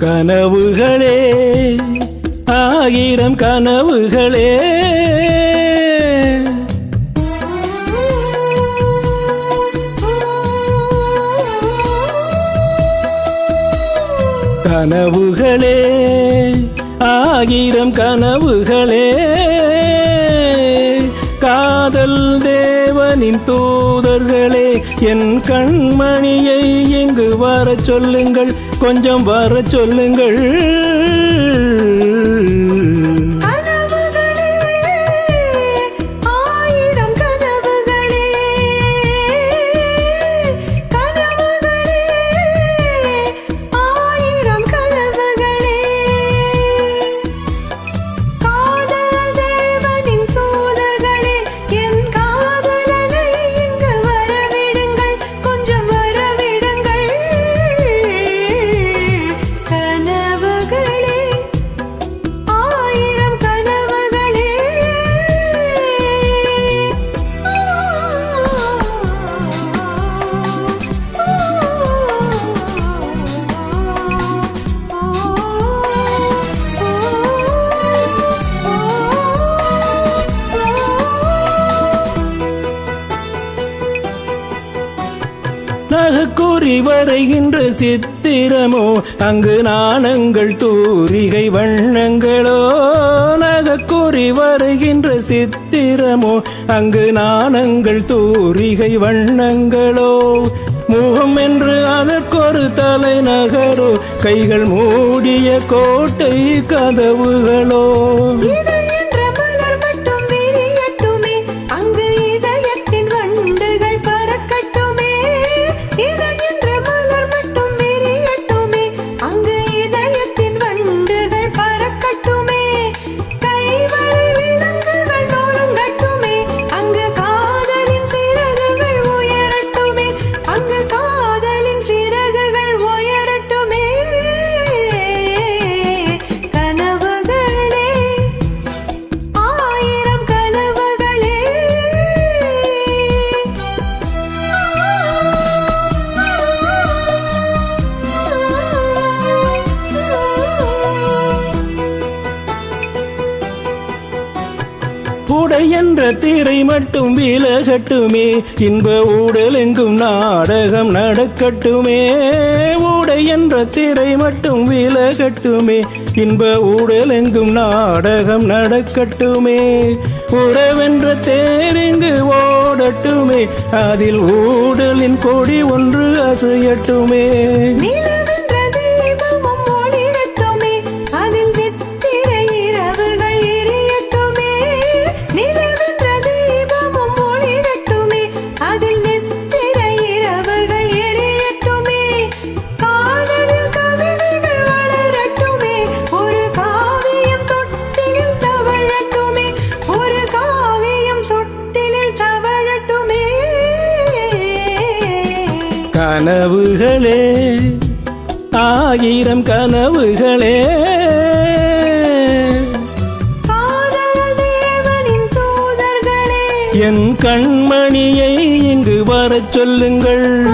கனவுகளே ஆயிரம் கனவுகளே. கனவுகளே ஆயிரம் கனவுகளே. காதல் தேவனின் தூதர்களே என் கண்மணியை இங்கு வர சொல்லுங்கள். கொஞ்சம் வர சொல்லுங்கள். நகக்கூறி வரைகின்ற சித்திரமோ அங்கு நாணங்கள் தூரிகை வண்ணங்களோ. நகக்கூறி வருகின்ற சித்திரமோ அங்கு நாணங்கள் தூரிகை வண்ணங்களோ. முகம் என்று அதற்கொரு தலைநகரோ கைகள் மூடிய கோட்டை கதவுகளோ. உடை என்ற திரை மட்டும் விலகட்டுமே இன்ப ஊடல் எங்கும் நாடகம் நடக்கட்டுமே. உடை என்ற திரை மட்டும் விலகட்டுமே இன்ப ஊடல் எங்கும் நாடகம் நடக்கட்டுமே. உறவென்ற தேரிங்கு ஓடட்டுமே. அதில் ஊடலின் கொடி ஒன்று அசையட்டுமே. கனவுகளே ஆயிரம் கனவுகளே. என் கண்மணியை இங்கு வரச் சொல்லுங்கள்.